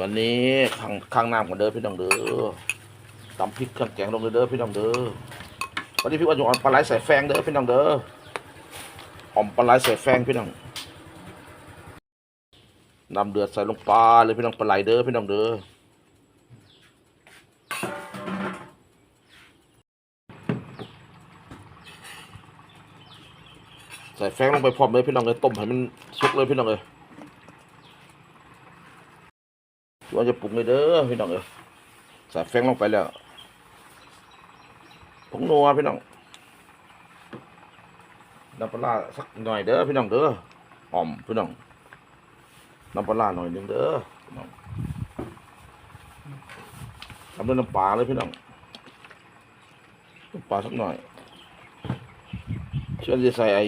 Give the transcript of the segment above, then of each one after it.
วันนี้ข้างข้างน้ำกันเด้อพี่น้องเด้อตำพริกเครื่องแกงลงเด้อพี่น้องเด้อวันนี้พี่ว่าจะเอาปลาไหลใส่แฟงเด้อพี่น้องเด้อหอมปลาไหลใส่แฟงพี่น้องนำเดือดใส่ลงปลาเลยพี่น้องปลาไหลเด้อพี่น้องเด้อใส่แฟงลงไปพร้อมเลยพี่น้องเลยต้มให้มันสุกเลยพี่น้องเลย ว่าจะปรุงเลยเด้อพี่น้องเออใส่แฟงลงไปแล้วผงนัวพี่น้องน้ำปลาสักหน่อยเด้อพี่น้องเด้อหอมพี่น้องน้ำปลาหน่อยหนึงเด้อพี่น้องทำด้วยน้ำปลาเลยพี่น้องน้ำปลาสักหน่อยเชื่อจะใส่ไอ้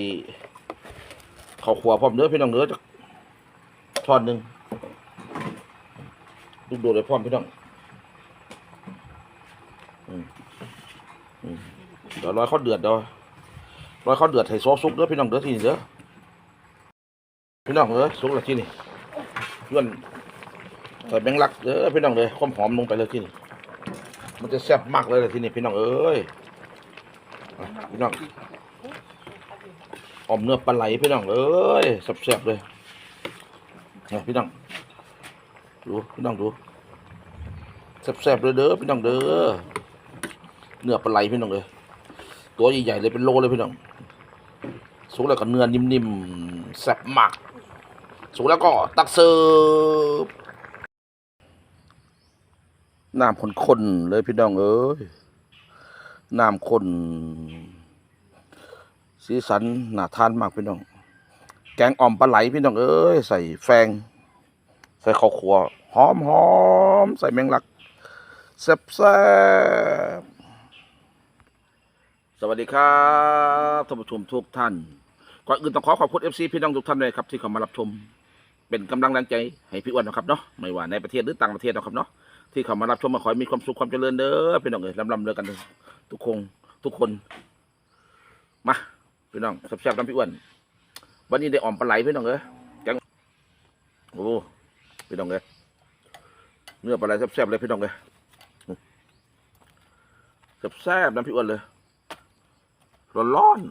ข้าวขัวพร้อมเด้อพี่น้องเด้อจักช้อนหนึ่ง ลูกโดดเลยพร้อมพี่น้องเดี๋ยวรอยเขาเดือดเดี๋ยวรอยเขาเดือดให้ซอสซุกเด้อพี่น้องเด้อทีนี่เด้อพี่น้องเด้อซุกล้วที่นี่ย้วนใส่แบงลักเด้อพี่น้องเลยความหอมลงไปเลยที่นี่มันจะแซ่บมากเลยละที่นี่พี่น้องเอ้ยพี่น้องออมเนื้อปลาไหลพี่น้องเอ้ยแซ่บๆเลยเนี่ยพี่น้อง ดูพี่น้องดูแซ่บๆเลยเด้อพี่น้องเด้อเนื้อปลาไหลพี่น้องเลยตัวใหญ่ๆเลยเป็นโลเลยพี่น้องสุกแล้วก็เนื้อนิ่มๆแซ่บมากสุกแล้วก็ตักเสิร์ฟน้ำข้นๆเลยพี่น้องเอ้ยน้ำข้นสีสันน่าทานมากพี่น้อง แกงอ่อมปลาไหลพี่น้องเอ้ยใส่แฟง ใส่ข้าวคั่วหอมหอมใส่แมงลักแซ่บแซ่บสวัสดีครับท่านผู้ชมทุกท่าน ก่อนอื่นต้องขอขอบคุณเอฟซีพี่น้องทุกท่านเลยครับที่เข้ามารับชม เป็นกำลังแรงใจให้พี่อ้วนนะครับเนาะไม่ว่าในประเทศหรือต่างประเทศนะครับเนาะที่เข้ามารับชมมาขอให้มีความสุขความเจริญเด้อพี่น้องเอ้ยลำลำเลือกันทุกคงทุกคน มาพี่น้องแซ่บๆน้ำพี่อ้วนวันนี้ได้อ่อมปลาไหลพี่น้องเอ้ย พี่น้องเลยเนื้อปลาไหลแซ่บๆเลยพี่น้องเลยแซ่บๆน้ำพี่อ้วนเลยร้อนๆ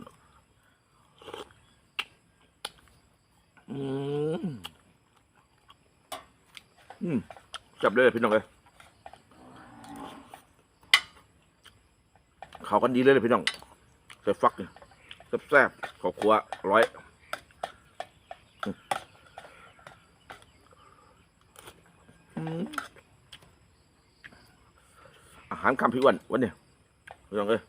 อืมอืมแซ่บเลยพี่น้องเลยเขากันดีเลยพี่น้องใส่ฟักแซ่บๆขอบครัวร้อย อา หารคำพี่อ้วนวันนี้พี่น้องเอ้ย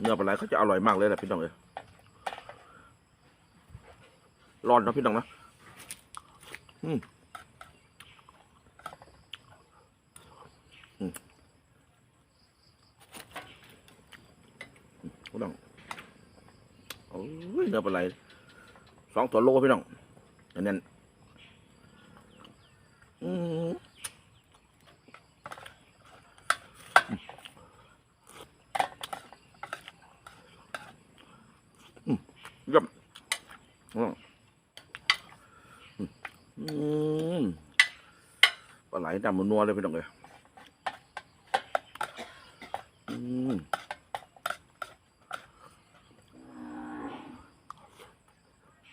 เนื้อปลาไหลเขาจะอร่อยมากเลยแหละพี่น้องเอ้ยร้อนนะพี่น้องนะอืมพี่น้องโอ้ยเนื้อปลาไหลสองตัวโลพี่น้องอันนั้นอืม เยี่ยมอืมอืม ปลาไหลดำมันนัวเลยพี่น้องเลยอืม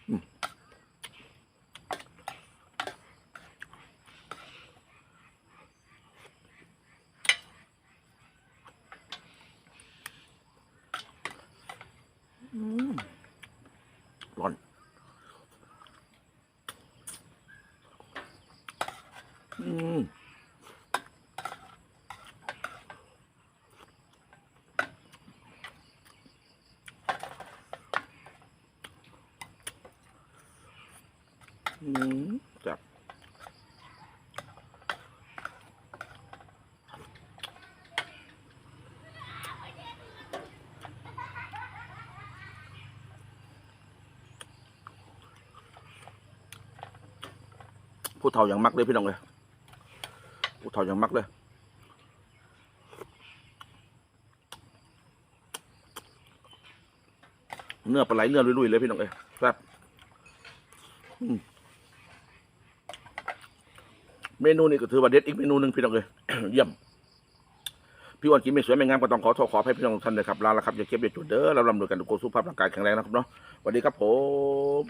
อืมอืมร้อน อืมอืมจับผู้เฒ่า กูถ่าอย่างมักเลยเนื้อปลาไหลเนื้อลุยๆเลยพี่น้องเอ้ยครับเมนูนี้ก็ถือว่าเด็ดอีกเมนูหนึ่งพี่น้องเลยเยี่ยมพี่อ้วันกินไม่สวยไม่งามก็ต้องขอโทษขอให้พี่น้องทุกท่านเลยครับลาละครับอย่าเก็บอย่าจุดเด้อเราลำรวยกันทุกคนสุขภาพร่างกายแข็งแรงนะครับเนาะสวัสดีครับผม